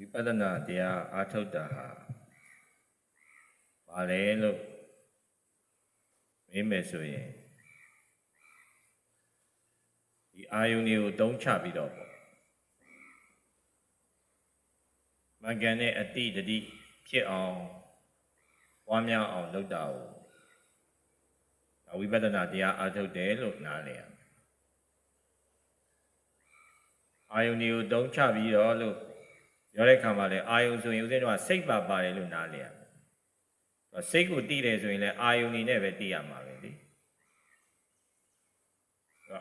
ဝိပဿနာတရားအားထုတ်တာဟာဘာလဲလို့မေးမယ်ဆိုရင်ဒီအာယုန်တွေကိုတုံးချပြီးတော့ပေါ့မင်္ဂန်နဲ့အတိတတိဖြစ်အောင်ပွားများအောင်လုပ်တာကိုဒါဝိပဿနာတရားအားထုတ်တယ်လို့နားလည်ရမယ်အာယုန်တွေကိုတုံးချပြီးတော့လို့ ပြောတဲ့ခါမှာလည်းအာယုန်ဆိုရင်ဦးဇင်းတို့ကစိတ်ပါပါတယ်လို့နားလည်ရမယ်။စိတ်ကိုတည်တယ်ဆိုရင်လည်းအာယုန်နေနဲ့ပဲတည်ရမှာပဲလေ။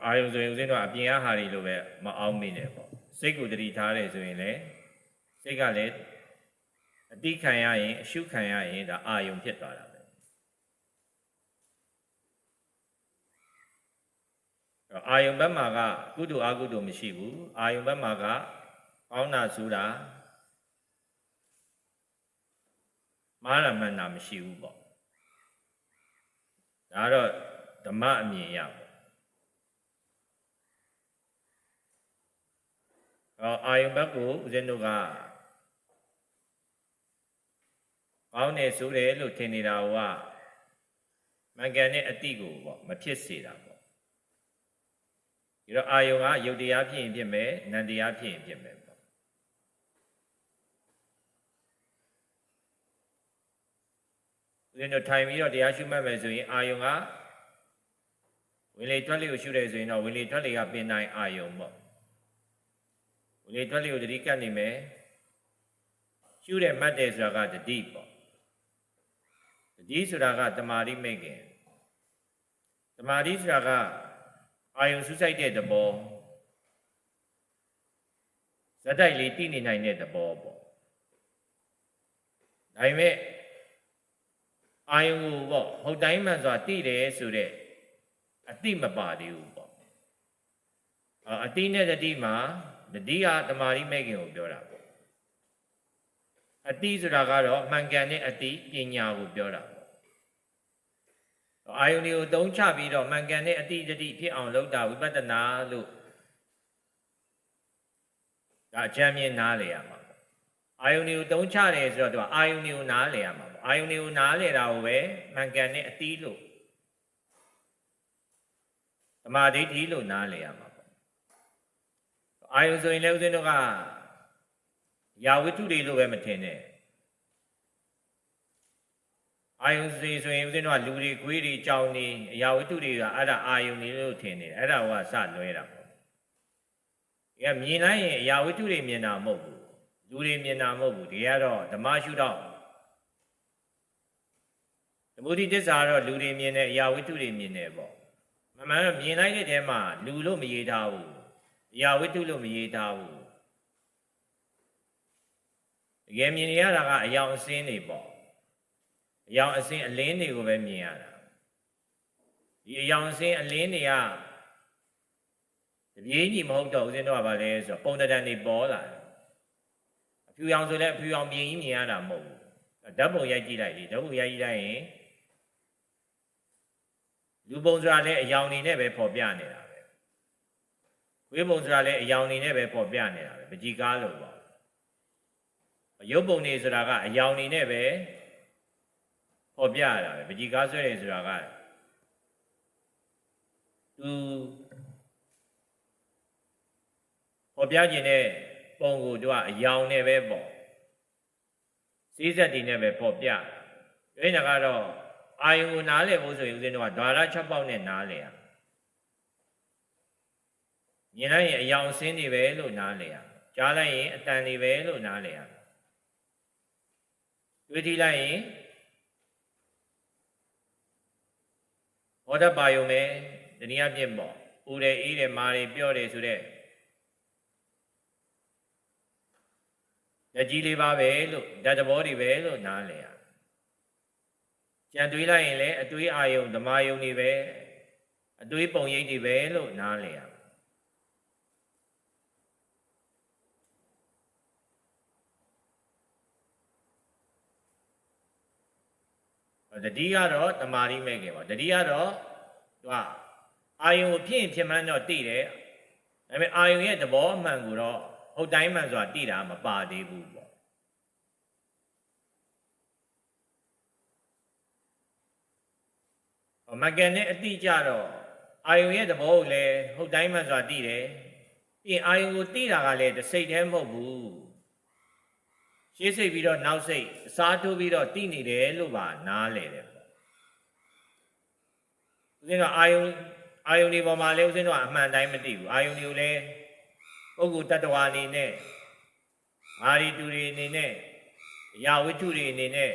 အာယုန်ဆိုရင်ဦးဇင်းတို့ကအပြင်အဟာတွေလိုပဲမအောင်မိနဲ့ပေါ့။စိတ်ကိုတည်ထားတယ်ဆိုရင်လည်းစိတ်ကလည်းအတိခံရရင်အရှုခံရရင်ဒါအာယုန်ဖြစ်သွားတာပဲ။အာယုန်ဘက်မှာကကုသိုလ်အကုသိုလ်မရှိဘူး။အာယုန်ဘက်မှာကကောင်းတာဆိုတာ မာရမဏ္ဍမရှိဘူးပေါ့ဒါတော့ဓမ္မအမြင်ရပေါ့အော်အာယုဘက်ကိုဦးဇင်းတို့ကကောင်းတယ်ဆိုတယ်လို့ထင်နေတာကမင်္ဂန်နဲ့အတိကိုပေါ့မဖြစ်စေတာပေါ့ဒီတော့အာယုကယုတ်တရားဖြစ်ရင်ဖြစ်မယ်နံတရားဖြစ်ရင်ဖြစ်မယ် ဦးဇင်းတို့ထိုင်ပြီးတော့တရားရှုမှတ်မယ်ဆိုရင်အာယုံကဝင်လေထွက်လေကိုရှုတယ်ဆိုရင်တော့ဝင်လေထွက်လေကပင်တိုင်းအာယုံပေါ့ဝင်လေထွက်လေကိုတတိကတ်နေမယ်ရှုတယ်မှတ်တယ်ဆိုတာကတတိပေါ့တတိဆိုတာကတမာတိမိတ်ခင်တမာတိဆိုတာကအာယုံဆုစိုက်တဲ့သဘောဇက်တိုက်လေးတည်နေနိုင်တဲ့သဘောပေါ့ဒါပေမဲ့ အာယုံကိုပေါ့ဟုတ်တိုင်းမှန်စွာတိတယ်ဆိုတဲ့အတိမပါသေးဘူးပေါ့အတိနဲ့တတိမှာတတိဟာတမာရီမဲ့ခင်ကိုပြောတာပေါ့အတိဆိုတာကတော့မှန်ကန်တဲ့အတိပညာကိုပြောတာပေါ့အာယုန်တွေကိုသုံးချပြီးတော့မှန်ကန်တဲ့အတိတတိဖြစ်အောင်လုပ်တာဝိပဿနာလို့ဒါအချမ်းမြင်နားလေရမှာပေါ့အာယုန်တွေကိုသုံးချတယ်ဆိုတော့သူကအာယုန်တွေကိုနားလေရမှာ အာယုန်တွေကိုနားလေတာကိုပဲမှန်ကန်တဲ့အသီးလို့သမာဓိဋ္ဌိလို့နားလေရမှာပေါ့အာယုန်ဆိုရင်လည်းဦးဇင်းတို့ကယာဝတ္ထုတွေလို့ပဲမထင်နဲ့အာယုန်စီဆိုရင်ဦးဇင်းတို့ကလူတွေ၊ကွေးတွေ၊ကြောင်တွေအရာဝတ္ထုတွေကအဲ့ဒါအာယုန်တွေလို့ထင်နေတယ်အဲ့ဒါကစလွဲတာပေါ့။အဲမြင်လိုက်ရင်အရာဝတ္ထုတွေမြင်တာမဟုတ်ဘူး။လူတွေမြင်တာမဟုတ်ဘူး။ဒီကတော့ဓမ္မရှုတော့ သမုဒိတစ္ဆာတော့လူတွေမြင်တယ်အရာဝတ္ထုတွေမြင်တယ်ပေါ့မမှန်တော့မြင်လိုက်တဲ့တဲမှာလူလို့မရေးထားဘူးအရာဝတ္ထုလို့မရေးထားဘူးတကယ်မြင်ရတာကအယောင်အစင်းတွေပေါ့အယောင်အစင်းအလင်းတွေကိုပဲမြင်ရတာဒီအယောင်အစင်းအလင်းတွေကတပြေးကြီးမဟုတ်တော့ဦးဇင်းတို့ကဗာလဲဆိုတော့ပုံတံတန်တွေပေါ်လာတယ်အဖြူရောင်ဆိုလည်းအဖြူရောင်မြင်ကြီးမြင်ရတာမဟုတ်ဘူးဓာတ်ပုံရိုက်ကြည့်လိုက်လေဓာတ်ပုံရိုက်ကြည့်လိုက်ရင် လူပုံဆိုတာလည်းအယောင်နေနဲ့ပဲပေါ်ပြနေတာပဲခွေးပုံဆိုတာလည်းအယောင်နေနဲ့ပဲပေါ်ပြနေတာပဲပကြီကားလို့ပေါ့ရုပ်ပုံနေဆိုတာကအယောင်နေနဲ့ပဲပေါ်ပြရတာပဲပကြီကားဆွဲတယ်ဆိုတာကသူပေါ်ပြခြင်းတဲ့ပုံကိုသူကအယောင်နဲ့ပဲပေါ့စည်းဆက်တည်နဲ့ပဲပေါ်ပြတယ်ဒါကတော့ အာယုံကိုနားလည်ဖို့ဆိုရင်ဦးဇင်းတို့ကဓာရ6ပေါက်နဲ့နားလည်ရမြင်လိုက်ရင်အယောင်ဆင်းတွေပဲလို့နားလည်ရကြားလိုက်ရင်အတန်တွေပဲလို့နားလည်ရတွေ့ထိလိုက်ရင်ဟောတပါယုံပဲတနည်းအားဖြင့်ပေါ့ဦးတယ်အေးတယ်မာတယ်ပြောတယ်ဆိုတဲ့ဓာကြီးလေးပါပဲလို့ဓာတ်သဘောတွေပဲလို့နားလည်ရ ကြံတွေးလိုက်ရင်လည်းအတွေးအာယုံဓမာယုံတွေပဲအတွေးပုံရိပ်တွေပဲလို့နားလည်ရတတိကတော့တမာရီမဲ့ခင်ပါတတိကတော့သူကအာယုံကိုဖြစ်ရင်ဖြစ်မှန်းတော့သိတယ်ဒါပေမဲ့အာယုံရဲ့သဘောအမှန်ကိုတော့ဟုတ်တိုင်းမှန်ဆိုတာသိတာမပါသေးဘူးပေါ့ မကန်နဲ့အတိကြတော့အာယုံရဲ့သဘောကိုလည်းဟုတ်တိုင်းမှန်စွာသိတယ်ပြီးရင်အာယုံကိုသိတာကလည်းတစ်စိတ်တည်းမဟုတ်ဘူးရှေ့စိတ်ပြီးတော့နောက်စိတ်အစားထိုးပြီးတော့သိနေတယ်လို့ပါနားလေတယ်ပေါ့ဦးဇင်းကအာယုံအာယုံဒီပေါ်မှာလည်းဦးဇင်းတို့ကအမှန်တိုင်းမသိဘူးအာယုံဒီကိုလည်းပုဂ္ဂိုလ်တ attva အနေနဲ့အာရီတူတွေအနေနဲ့အရာဝိတ္ထုတွေအနေနဲ့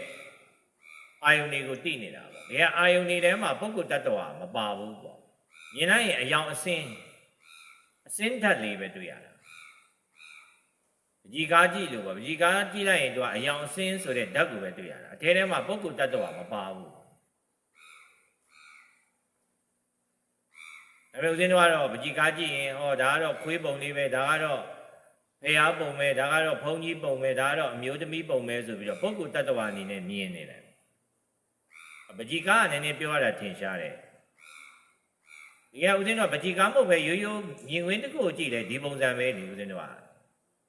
အာယုန်တွေကိုသိနေတာပေါ့။ ဒီကအာယုန်တွေထဲမှာပုဂ္ဂိုလ်တ attva မပါဘူးပေါ့။မြင်လိုက်ရင်အယောင်အစင်းအစင်းဓာတ်လေးပဲတွေ့ရတာ။ပကြီကားကြည့်လို့ပေါ့ပကြီကားကြည့်လိုက်ရင်သူကအယောင်အစင်းဆိုတဲ့ဓာတ်ကိုပဲတွေ့ရတာ။အထဲထဲမှာပုဂ္ဂိုလ်တ attva မပါဘူး။ဒါပေမဲ့ဦးဇင်းတို့ကတော့ပကြီကားကြည့်ရင်ဟောဒါကတော့ခွေးပုံလေးပဲဒါကတော့ဖျားပုံပဲဒါကတော့ဘုံကြီးပုံပဲဒါကတော့အမျိုးသမီးပုံပဲဆိုပြီးတော့ပုဂ္ဂိုလ်တ attva အနေနဲ့မြင်နေတယ် ပကြီကားကလည်းနည်းနည်းပြောရတာထင်ရှားတယ်ဒီကဦးဇင်းတို့ပကြီကားမဟုတ်ပဲရိုးရိုးမြင်ကွင်းတစ်ခုကိုကြည့်တယ်ဒီပုံစံပဲနေဦးဇင်းတို့က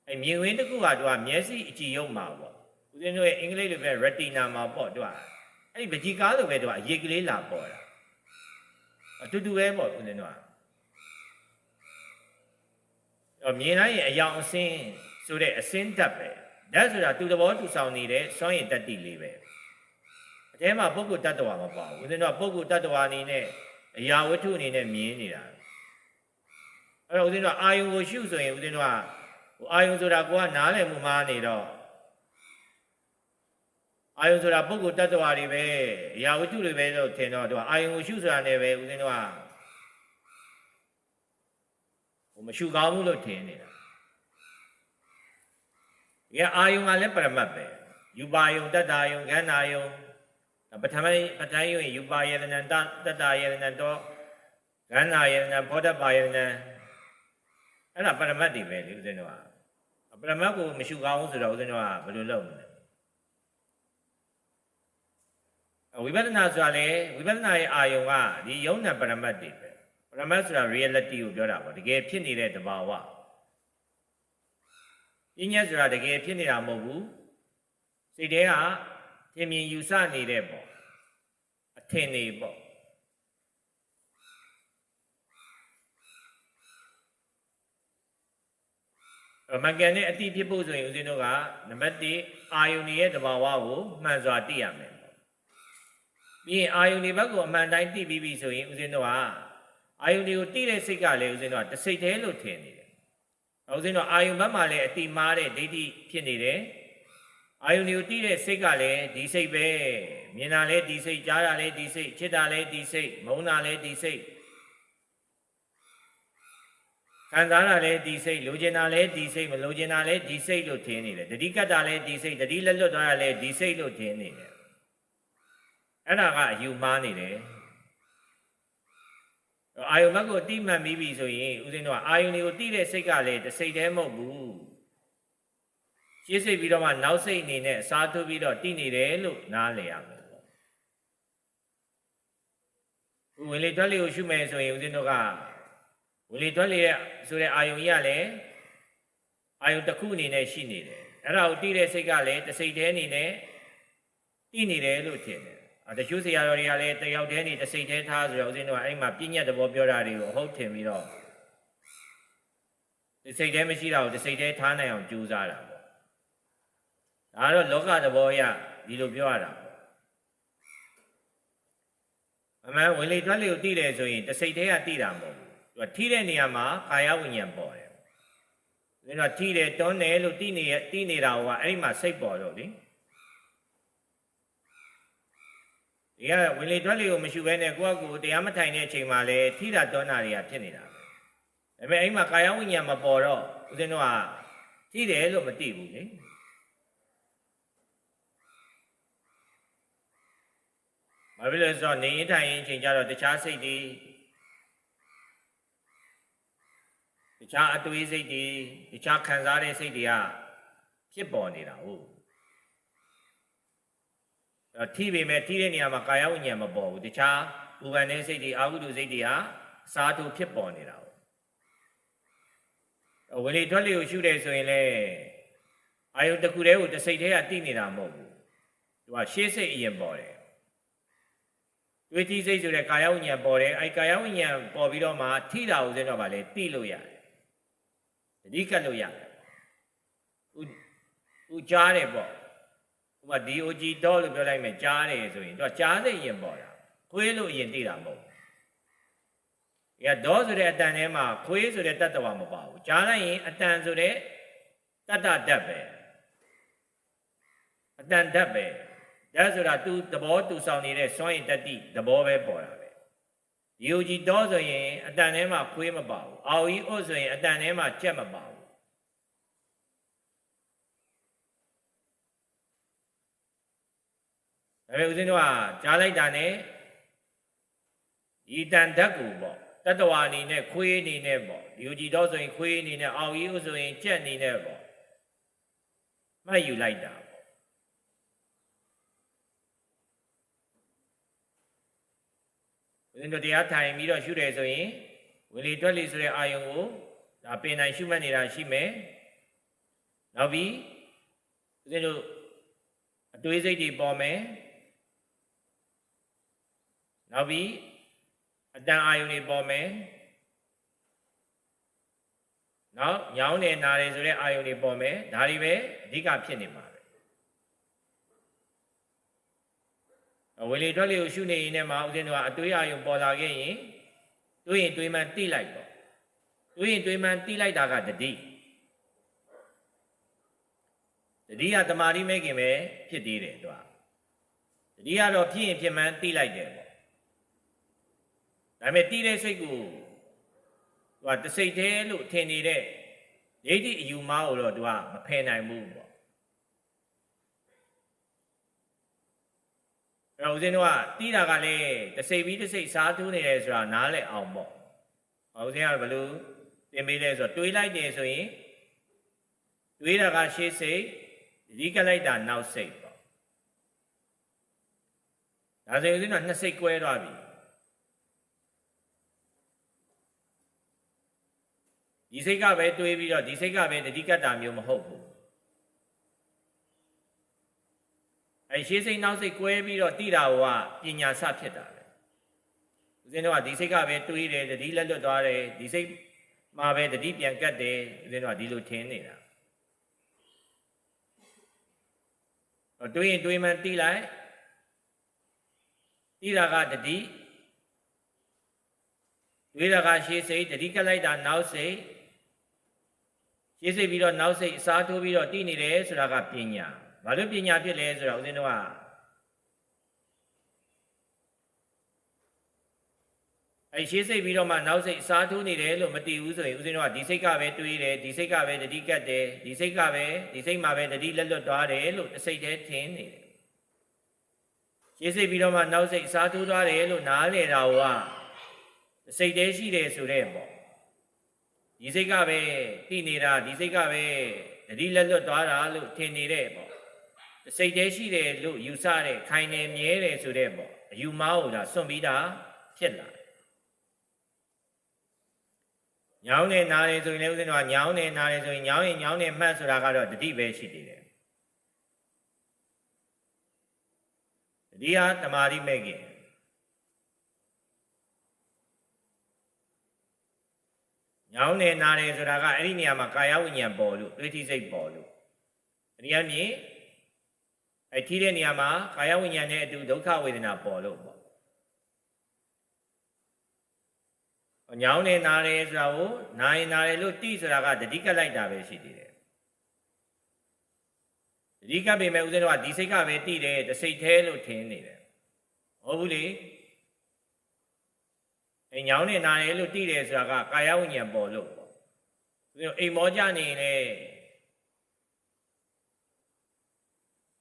အဲမြင်ကွင်းတစ်ခုကသူကမျက်စိအကြည့်ရုံမှာပေါ့ဦးဇင်းတို့ရဲ့အင်္ဂလိပ်လိုပဲ retina မှာပေါ့သူကအဲ့ဒီပကြီကားလိုပဲသူကအရေးကလေးလာပေါ်တာအတူတူပဲပေါ့ဦးဇင်းတို့ကအော်မြင်လိုက်ရင်အယောင်အစင်းဆိုတဲ့အစင်းတတ်ပဲဓာတ်ဆိုတာသူသဘောသူဆောင်နေတဲ့စွန့်ရင်တတ္တိလေးပဲ အထဲမှာပုဂ္ဂိုလ်တ attva မပါဘူးဦးဇင်းတို့ကပုဂ္ဂိုလ်တ attva အနေနဲ့အရာဝတ္ထုအနေနဲ့မြင်နေတာအဲ့တော့ဦးဇင်းတို့ကအာယုံကိုရှုဆိုရင်ဦးဇင်းတို့ကဟိုအာယုံဆိုတာကိုကနားလည်မှုမှားနေတော့အာယုံဆိုတာပုဂ္ဂိုလ်တ attva တွေပဲအရာဝတ္ထုတွေပဲလို့ထင်တော့သူကအာယုံကိုရှုဆိုတာနဲ့ပဲဦးဇင်းတို့ကဟိုမရှုကောင်းဘူးလို့ထင်နေတာဒီကအာယုံကလည်းပရမတ်ပဲယူပါယုံတတ္တာယုံခန္ဓာယုံ ပထမပဋ္ဌာန်းယုံယူပါယရဏတတတ္တာယရဏတော့ခန္ဓာယရဏဘောဓပါယရဏအဲ့ဒါပရမတ်တွေပဲလေဦးဇင်းတို့ကပရမတ်ကိုမရှုကောင်းဘူးဆိုတော့ဦးဇင်းတို့ကဘယ်လိုလုပ်မလဲဝိပဿနာဆိုတာလေဝိပဿနာရဲ့အာယုံကဒီယုံနာပရမတ်တွေပဲပရမတ်ဆိုတာ reality ကိုပြောတာပေါ့တကယ်ဖြစ်နေတဲ့တဘာဝပညာဆိုတာတကယ်ဖြစ်နေတာမဟုတ်ဘူးစိတ်ထဲက ထင်မြင်ယူဆနေတဲ့ပေါ့အထင်နေပေါ့မကန်နဲ့အတိဖြစ်ဖို့ဆိုရင်ဦးဇင်းတို့ကနံပါတ်1အာယုန်ရဲ့တဘာဝကိုမှန်စွာသိရမယ်ပေါ့ပြီးရင်အာယုန်ဒီဘက်ကိုအမှန်တိုင်းသိပြီးပြီဆိုရင်ဦးဇင်းတို့ကအာယုန်ဒီကိုသိတဲ့စိတ်ကလည်းဦးဇင်းတို့ကတစိတ်တည်းလို့ထင်နေတယ်ဦးဇင်းတို့အာယုန်ဘက်မှာလည်းအတိမားတဲ့ဒိဋ္ဌိဖြစ်နေတယ် အာယုန်ကိုတီးတဲ့စိတ်ကလည်းဒီစိတ်ပဲမြင်တာလည်းဒီစိတ်ကြားတာလည်းဒီစိတ်ချစ်တာလည်းဒီစိတ်မုန်းတာလည်းဒီစိတ်ခံစားတာလည်းဒီစိတ်လိုချင်တာလည်းဒီစိတ်မလိုချင်တာလည်းဒီစိတ်လို့ထင်နေတယ်တတိကတ်တာလည်းဒီစိတ်တတိလက်လွတ်သွားတာလည်းဒီစိတ်လို့ထင်နေတယ်အဲ့ဒါကအယူမှားနေတယ်အာယုံဘက်ကိုတိမှတ်ပြီးပြီဆိုရင်ဦးဇင်းတို့ကအာယုံတွေကိုတိတဲ့စိတ်ကလည်းတစ်စိတ်တည်းမဟုတ်ဘူး ရှေ့စိတ်ပြီးတော့မှနောက်စိတ်အနေနဲ့အစားထိုးပြီးတော့တည်နေတယ်လို့နားလည်ရမယ်ပေါ့။ဝင်လေတွက်လေကိုရှုမယ်ဆိုရင်ဦးဇင်းတို့ကဝင်လေတွက်လေရဲ့ဆိုတဲ့အာယုံကြီးကလည်းအာယုံတစ်ခုအနေနဲ့ရှိနေတယ်။အဲ့ဒါကိုတည်တဲ့စိတ်ကလည်းတစ်စိတ်တည်းအနေနဲ့တည်နေတယ်လို့ထင်တယ်။အတချို့ဆရာတော်တွေကလည်းတယောက်တည်းနေတစ်စိတ်တည်းထားဆိုတော့ဦးဇင်းတို့ကအဲ့မှာပြည့်ညတ်သဘောပြောတာတွေကိုဟုတ်ထင်ပြီးတော့တစ်စိတ်တည်းမရှိတာကိုတစ်စိတ်တည်းထားနိုင်အောင်ကြိုးစားတာ ပေါ့ဒါတော့လောကသဘောအရဒီလိုပြောရတာပေါ့အမှန်ဝင်လေထွက်လေကိုတည်တယ်ဆိုရင်တစိတ်တည်းကတည်တာမဟုတ်ဘူးသူကထိတဲ့နေရာမှာကာယဝိညာဉ်ပေါ်တယ်ဒါတော့ထိတယ်တွန်းတယ်လို့တည်နေရတည်နေတာကအဲ့ဒီမှာစိတ်ပေါ်တော့လေဒီကဝင်လေထွက်လေကိုမရှိဘဲနဲ့ကိုယ့်အကူတရားမထိုင်တဲ့အချိန်မှာလေထိတာတွန်းတာတွေကဖြစ်နေတာပဲဒါပေမဲ့အဲ့ဒီမှာကာယဝိညာဉ်မပေါ်တော့ဦးဇင်းတို့ကထိတယ်လို့မသိဘူးလေ ဘာဖြစ်လဲဆိုတော့နေရင်ထိုင်ရင်ချိန်ကြတော့တခြားစိတ်တွေတခြားအတွေးစိတ်တွေတခြားခံစားတဲ့စိတ်တွေကဖြစ်ပေါ်နေတာဟုတ်အဲထိပေမဲ့ထိတဲ့နေရာမှာကာယဝိညာဉ်မပေါ်ဘူးတခြားဘူပန်တဲ့စိတ်တွေအာဟုတုစိတ်တွေဟာစားတူဖြစ်ပေါ်နေတာဟုတ်ဝေလေထွက်လေကိုရှုတယ်ဆိုရင်လေအာယုတစ်ခုတည်းကိုတစ်စိတ်တည်းကတိနေတာမဟုတ်ဘူးသူကရှေးစိတ်အရင်ပေါ်တယ် တွေးတိစိတ်ဆိုတဲ့ကာယဝိညာဉ်ပေါ်တယ်အဲကာယဝိညာဉ်ပေါ်ပြီးတော့မှထိတာဦးစင်းတော့ဗာလေတိလို့ရတယ်တတိကတ်လို့ရတယ်ဦးဦးကြားတယ်ပေါ့ဥပမာ DOG တော့လို့ပြောလိုက်မယ်ကြားတယ်ဆိုရင်သူကကြားစိတ်ရင်ပေါ်တာခွေးလို့ရင်တိတာမဟုတ်ဘူး။အဲတော့ဆိုတဲ့အတန်ထဲမှာခွေးဆိုတဲ့တတ္တဝါမပါဘူး။ကြားလိုက်ရင်အတန်ဆိုတဲ့တတ္တဓာတ်ပဲ။အတန်ဓာတ်ပဲ။ ဒါဆိုတာ तू သဘော तू ဆောင်နေတဲ့စွန့်ရင်တတိသဘောပဲပေါ်တာပဲ။ DOG တော့ဆိုရင်အတန်ထဲမှာခွေးမပါဘူး။အာဝီဥဆိုရင်အတန်ထဲမှာကြက်မပါဘူး။ဒါပေမဲ့ဦးဇင်းတို့ကကြားလိုက်တာနဲ့ဒီတန်ဓာတ်ကိုပေါ့တတ္တဝါအနေနဲ့ခွေးအနေနဲ့ပေါ့ဒီလိုကြည်တော့ဆိုရင်ခွေးအနေနဲ့အောက်ကြီးဆိုရင်ကြက်အနေနဲ့ပေါ့မှတ်ယူလိုက်တာပေါ့ဦးဇ င်းတို့တရားထိုင်ပြီးတော့ရှုတယ်ဆိုရင်ဝင်လေထွက်လေဆိုတဲ့အာယုံကိုဒါပင်တိုင်းရှုမှတ်နေတာရှိမယ်နောက်ပြီးဦးဇင်းတို့အတွေးစိတ်တွေပေါ်မယ်နောက်ပြီးအတန်အာယုန်တွေပေါ်မယ်နောက်ညောင်းနေနာတယ်ဆိုတဲ့အာယုန်တွေပေါ်မယ်ဒါတွေပဲအဓိကဖြစ်နေမှာပဲ ဝေလေထွက်လေကိုရှုနေရင်လည်းမအောင်စင်းတို့ကအတွေးအာယုန်ပေါ်လာခဲ့ရင်တွေးရင်တွေးမှန်တိလိုက်ပေါ့တွေးရင်တွေးမှန်တိလိုက်တာကတတိတတိကတမာတိမဲခင်ပဲဖြစ်သေးတယ်သူကတတိကတော့ဖြစ်ရင်ဖြစ်မှန်တိလိုက်တယ်ပေါ့ဒါပေမဲ့တီးတဲ့စိတ်ကိုသူကတစိတ်သေးလို့ထင်နေတဲ့ဒိဋ္ဌိအယူမားကိုတော့သူကမဖယ်နိုင်ဘူးပေါ့ အဲ့တော့ဦးဇင်းတို့ကတီးတာကလည်းတစိတ်ပြီးတစိတ်စားတူးနေတယ်ဆိုတာနားလည်အောင်ပေါ့ဦးဇင်းကဘလို့သင်ပေးလဲဆိုတော့တွေးလိုက်တယ်ဆိုရင်တွေးတာကရှေ့စိတ်ဒီကလိုက်တာနောက်စိတ်ပေါ့ဒါဆိုရင်ဦးဇင်းကနှစ်စိတ်꿰သွားပြီဒီစိတ်ကပဲတွေးပြီးတော့ဒီစိတ်ကပဲတတိကတ္တာမျိုးမဟုတ်ဘူး အဲရှေးစိတ်နောက်စိတ်ကွဲပြီးတော့တိတာကပညာစဖြစ်တာပဲဦးဇင်းတို့ကဒီစိတ်ကပဲတွေးတယ်တတိလက်လွတ်သွားတယ်ဒီစိတ်မှာပဲတတိပြန်ကတ်တယ်ဦးဇင်းတို့ကဒီလိုထင်နေတာတွေးရင်တွေးမှတိလိုက်တိတာကတတိတွေးတာကရှေးစိတ်တတိကလိုက်တာနောက်စိတ်ရှင်းစိတ်ပြီးတော့နောက်စိတ်အစားထိုးပြီးတော့တည်နေတယ်ဆိုတာကပညာ ဘာလို့ပညာဖြစ်လဲဆိုတော့ဦးဇင်းတို့ကအဲရှင်းစိတ်ပြီးတော့မှနောက်စိတ်အစားထိုးနေတယ်လို့မတည်ဘူးဆိုရင်ဦးဇင်းတို့ကဒီစိတ်ကပဲတွေးတယ်ဒီစိတ်ကပဲတတိကတ်တယ်ဒီစိတ်ကပဲဒီစိတ်မှာပဲတတိလက်လွတ်သွားတယ်လို့တစ်စိတ်တည်းထင်နေတယ်ရှင်းစိတ်ပြီးတော့မှနောက်စိတ်အစားထိုးသွားတယ်လို့နားလေတာကတစ်စိတ်တည်းရှိတယ်ဆိုတဲ့ပေါ့ဒီစိတ်ကပဲသိနေတာဒီစိတ်ကပဲတတိလက်လွတ်သွားတာလို့ထင်နေတဲ့ပေါ့ စိတ်တည်းရှိတယ်လို့ယူဆတဲ့ခိုင်နေမြဲတယ်ဆိုတဲ့ပေါ့အယူမားကိုဒါစွန့်ပြီးတာဖြစ်လာညောင်းနေနားတယ်ဆိုရင်လည်းဦးဇင်းတို့ကညောင်းနေနားတယ်ဆိုရင်ညောင်းရင်ညောင်းနေမှတ်ဆိုတာကတော့တတိပဲရှိသေးတယ်တတိဟာတမာတိမဲ့ခင်ညောင်းနေနာတယ်ဆိုတာကအဲ့ဒီနေရာမှာကာယဝိညာဉ်ပေါ်လို့တွေးထိစိတ်ပေါ်လို့ဒီအမြင် အဲ့ထိတဲ့နေရာမှာကာယဝိညာဉ်နဲ့အတူဒုက္ခဝေဒနာပေါ်လို့ပေါ့ညောင်းနေနာတယ်ဆိုတာကိုနာရင်နာတယ်လို့တိဆိုတာကတတိကလိုက်တာပဲရှိသေးတယ်တတိကပေမဲ့ဦးဇင်းတို့ကဒီစိတ်ကပဲတိတယ်တစိတ်သေးလို့ထင်နေတယ်ဟုတ်ဘူးလေအိမ်ညောင်းနေနာတယ်လို့သိတယ်ဆိုတာကကာယဝိညာဉ်ပေါ်လို့ပေါ့။ပြီးတော့အိမ်မောကြနေလေ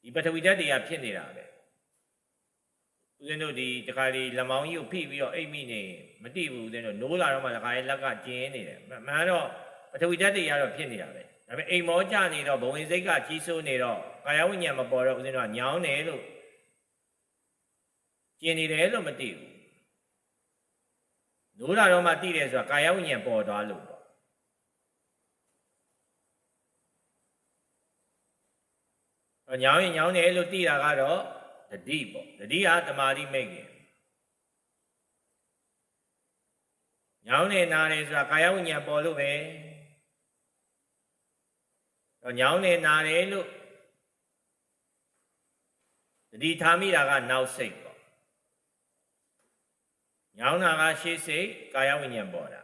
ဒီပထဝီဓာတ်တွေကဖြစ်နေတာပဲ။ဦးဇင်းတို့ဒီတခါလေးလက်မောင်းကြီးကိုဖိပြီးတော့အိမ်မိနေမတိဘူးဦးဇင်းတို့နိုးလာတော့မှတခါလေးလက်ကကျင်းနေတယ်။မှန်တော့ပထဝီဓာတ်တွေကတော့ဖြစ်နေတာပဲ။ဒါပေမဲ့အိမ်မောကြနေတော့ဘဝင်စိတ်ကကြီးစိုးနေတော့ကာယဝိညာဉ်မပေါ်တော့ဦးဇင်းတို့ကညောင်းတယ်လို့ကျင်နေတယ်လို့မသိဘူးနိုးလာတော့မှသိတယ်ဆိုတာကာယဝိညာဉ်ပေါ်သွားလို့ ညောင်းရင်ညောင်းတယ်လို့သိတာကတော့တတိပေါ့တတိဟာတမာတိမိတ်ခင်ညောင်းနေနာနေဆိုတာကာယဝိညာဉ်ပေါ်လို့ပဲတော့ညောင်းနေနာနေလို့တတိထားမိတာကနောက်စိတ်ပေါ့ညောင်းတာကရှေ့စိတ်ကာယဝိညာဉ်ပေါ်တာ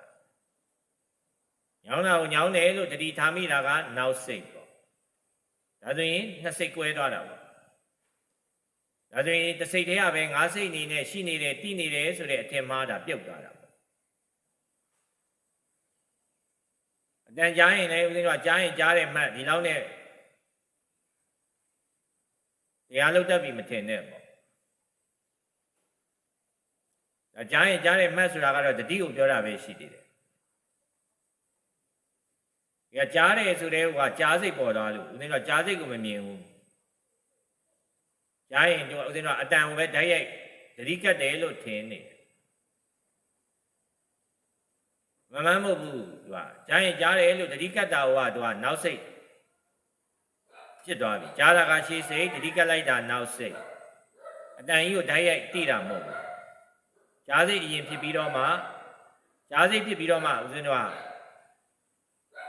ညောင်းတာကိုညောင်းတယ်လို့တတိထားမိတာကနောက်စိတ် ဒါဆိုရင်နှစ်စိတ်꿰သွားတာပေါ့ဒါဆိုရင်တစ်စိတ်တည်းကပဲငါးစိတ်အနေနဲ့ရှိနေတယ်တိနေတယ်ဆိုတဲ့အထင်မှားတာပြုတ်သွားတာပေါ့အတန်ကြားရင်လည်းဦးဇင်းတို့ကကြားရင်ကြားတယ်မှတ်ဒီလောက်နဲ့တရားလုံးတက်ပြီမထင်နဲ့ပေါ့ဒါကြားရင်ကြားတယ်မှတ်ဆိုတာကတော့တတိကိုပြောတာပဲရှိသေးတယ် ဒီကကြားတယ်ဆိုတဲ့ဟိုကကြားစိတ်ပေါ်သွားလို့ဦးဇင်းတို့ကကြားစိတ်ကိုမမြင်ဘူးကြားရင်တို့ဦးဇင်းတို့ကအတန်ကိုပဲဓာတ်ရိုက်တတိကတ်တယ်လို့ထင်နေတယ်မမှန်မဟုတ်ဘူးသူကကြားရင်ကြားတယ်လို့တတိကတ်တာဟိုကသူကနောက်စိတ်ဖြစ်သွားပြီကြားတာကရှေ့စိတ်တတိကတ်လိုက်တာနောက်စိတ်အတန်ကြီးကိုဓာတ်ရိုက်တိတာမဟုတ်ဘူးကြားစိတ်အရင်ဖြစ်ပြီးတော့မှကြားစိတ်ဖြစ်ပြီးတော့မှဦးဇင်းတို့က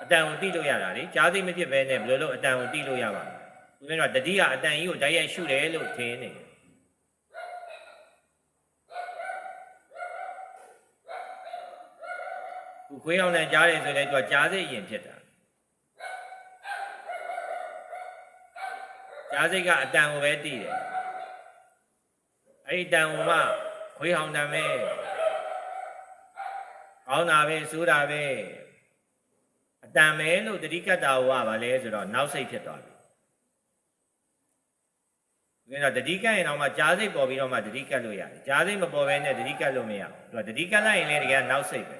အတန်ကိုတိလို့ရတာလေကြားစိတ်မဖြစ်ဘဲနဲ့ဘယ်လိုလုပ်အတန်ကိုတိလို့ရပါ့မလဲဦးဇင်းတို့ကတတိကအတန်ကြီးကိုဓာတ်ရိုက်ရှုတယ်လို့ထင်နေတယ်ခုခွေးအောင်နဲ့ကြားတယ်ဆိုလည်းသူကကြားစိတ်အရင်ဖြစ်တာကြားစိတ်ကအတန်ကိုပဲတိတယ်အဲ့ဒီတန်ကိုမှခွေးဟောင်တံပဲကောင်းတာပဲဆိုးတာပဲ အတန်ပဲလို့တတိကတ္တာဝပါလဲဆိုတော့နောက်စိတ်ဖြစ်သွားပြီဒါတော့တတိကတ်ရင်တော့မှကြားစိတ်ပေါ်ပြီးတော့မှတတိကတ်လို့ရတယ်ကြားစိတ်မပေါ်ဘဲနဲ့တတိကတ်လို့မရဘူးသူကတတိကတ်လိုက်ရင်လည်းတကယ်နောက်စိတ်ပဲ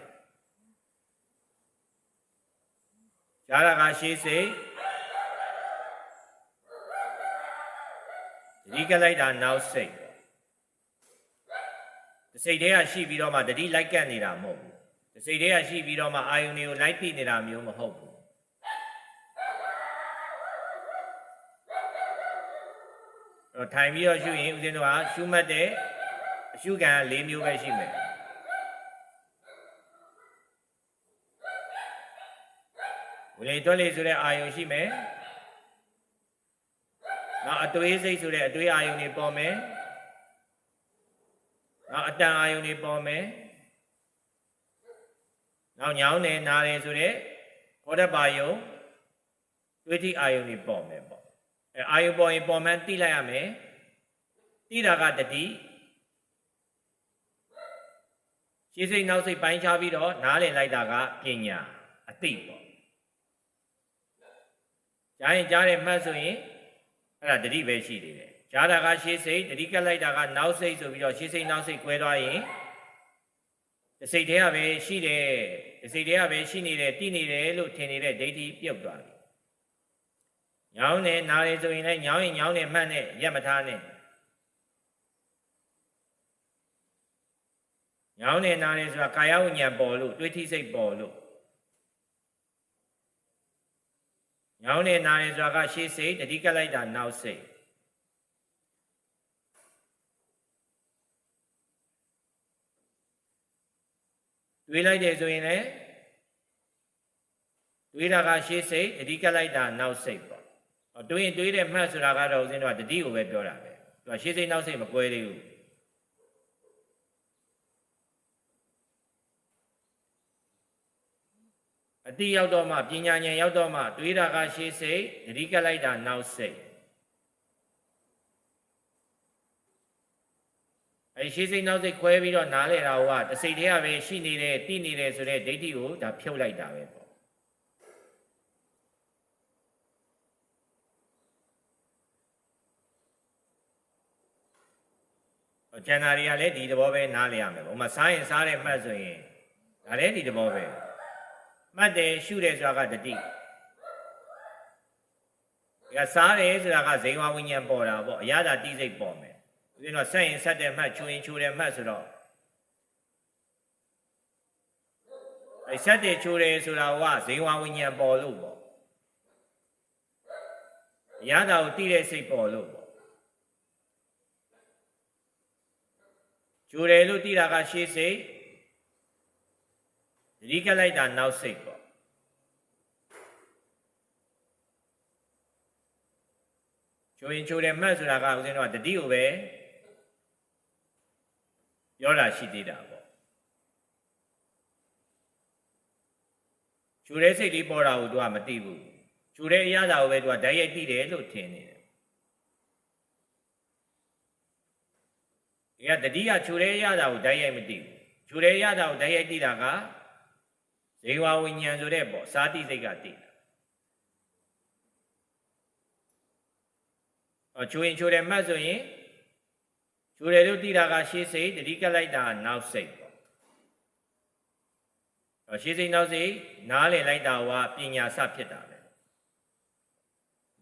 ကြားတာကရှေးစိတ်တတိကတ်လိုက်တာနောက်စိတ်တစိတ်တည်းကရှိပြီးတော့မှတတိလိုက်ကတ်နေတာမဟုတ်ဘူးတ စိတ်တည်းကရှိပြီးတော့မှအာယုန်တွေကိုလိုက်ပြနေတာမျိုးမဟုတ်ဘူးတော့ထိုင်ပြီးတော့ရှုရင်ဦးဇင်းတို့ကရှုမှတ်တဲ့အရှုခံ၄မျိုးပဲရှိမယ်ဝလေတွက်လေဆိုတဲ့အာယုန်ရှိမယ်နောက်အတွေးစိတ်ဆိုတဲ့အတွေးအာယုန်တွေပေါ်မယ်နောက်အတန်အာယုန်တွေပေါ်မယ် နောက်ညောင်းနေနားတယ်ဆိုတဲ့ဘောဓပါယုံတွေးတိအာယုန်တွေပေါ်မယ်ပေါ့အဲအာယုန်ပေါ်ရင်ပေါ်မှန်းတိလိုက်ရမယ်တိတာကတတိရှင်းစိတ်နောက်စိတ်ပိုင်းခြားပြီးတော့နားလည်လိုက်တာကပညာအသိပေါ့ကြားရင်ကြားတယ်မှတ်ဆိုရင်အဲ့ဒါတတိပဲရှိသေးတယ်ကြားတာကရှေးစိတ်တတိကက်လိုက်တာကနောက်စိတ်ဆိုပြီးတော့ရှေးစိတ်နောက်စိတ်꿰သွားရင်တစိတ်တည်းကပဲရှိတယ် တစိတ်တည်းကပဲရှိနေတယ်တည်နေတယ်လို့ထင်နေတဲ့ဒိဋ္ဌိပြုတ်သွားပြီညောင်းနေနားရဆိုရင်လည်းညောင်းရင်ညောင်းနေမှတ်နဲ့ရက်မထားနဲ့ညောင်းနေနားနေဆိုတာကာယဝိညာဉ်ပေါ်လို့တွေးထိစိတ်ပေါ်လို့ညောင်းနေနားနေဆိုတာကရှေးစိတ်တတိကက်လိုက်တာနောက်စိတ် တွေးလိုက်တယ်ဆိုရင်လည်းတွေးတာကရှေးစိတ်တတိကက်လိုက်တာနောက်စိတ်ပေါ့။တွေးရင်တွေးတဲ့မှတ်ဆိုတာကတော့ဦးဇင်းတို့ကတတိကိုပဲပြောတာပဲ။သူကရှေးစိတ်နောက်စိတ်မကွဲသေးဘူး။အတိရောက်တော့မှပညာဉာဏ်ရောက်တော့မှတွေးတာကရှေးစိတ်တတိကက်လိုက်တာနောက်စိတ် အဲရှေးစိတ်နောက်စိတ်ခွဲပြီးတော့နားလဲတာကတစိတ်တည်းကပဲရှိနေတယ်တိနေတယ်ဆိုတဲ့ဒိဋ္ဌိကိုဒါဖြုတ်လိုက်တာပဲပေါ့ကျန်တာတွေကလည်းဒီသဘောပဲနားလည်ရမယ်ပေါ့။ဥမာစားရင်စားတဲ့မှတ်ဆိုရင်ဒါလည်းဒီသဘောပဲ။မှတ်တယ်ရှုတယ်ဆိုတာကတတိ။ဒါစားတယ်ဆိုတာကဇိဝဝိညာဉ်ပေါ်တာပေါ့။အရသာတိစိတ်ပေါ်မယ်။ ဦးဇင်းတော့ဆက်ရင်ဆက်တဲ့မှတ်ချွရင်ချွတဲ့မှတ်ဆိုတော့အဲဆက်တယ်ချွတယ်ဆိုတာကဇိဝဝိညာဉ်ပေါ်လို့ပေါ့။အရသာကိုတိတဲ့စိတ်ပေါ်လို့ပေါ့ကျိုတယ်လို့သိတာကရှေးစိတ်တတိကလိုက်တာနောက်စိတ်ပေါ့ချိုရင်ချိုတယ်မှတ်ဆိုတာကဦးဇင်းတို့ကတတိကိုပဲ ပြောတာရှိသေးတာပေါ့ချိုတဲ့စိတ်လေးပေါ်တာကိုသူကမသိဘူးချိုတဲ့အရာကိုပဲသူကဓာတ်ရိုက်သိတယ်လို့ထင်နေတယ်ဒီကတတိကချိုတဲ့အရာကိုဓာတ်ရိုက်မသိဘူးချိုတဲ့အရာကိုဓာတ်ရိုက်သိတာကဇေဝဝိညာဉ်ဆိုတဲ့ပေါ့စာတိစိတ်ကသိတာအချိုရင်ချိုတယ်မှတ်ဆိုရင် ချိုတယ်လို့သိတာကရှေးစိတ်တတိကလိုက်တာကနောက်စိတ်ပေါ့အော်ရှေးစိတ်နောက်စိတ်နားလည်လိုက်တာကပညာစဖြစ်တာပဲ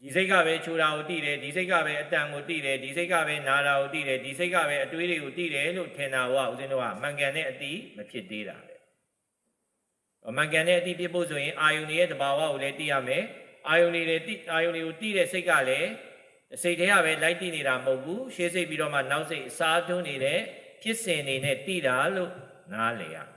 ဒီစိတ်ကပဲချိုတာကိုသိတယ်ဒီစိတ်ကပဲအတန်ကိုသိတယ်ဒီစိတ်ကပဲနာတာကိုသိတယ်ဒီစိတ်ကပဲအတွေးတွေကိုသိတယ်လို့ထင်တာကဦးဇင်းတို့ကမှန်ကန်တဲ့အတိမဖြစ်သေးတာပဲအမှန်ကန်တဲ့အတိဖြစ်ဖို့ဆိုရင်အာယုန်ရဲ့တဘာဝကိုလည်းသိရမယ်အာယုန်တွေလည်းသိအာယုန်တွေကိုသိတဲ့စိတ်ကလည်း စိတ်ထဲကပဲလိုက်သိနေတာမဟုတ်ဘူးရှေးစိတ်ပြီးတော့မှနောက်စိတ်အစားထုံးနေတဲ့ဖြစ်စဉ်တွေနဲ့သိတာလို့နားလည်ရမယ်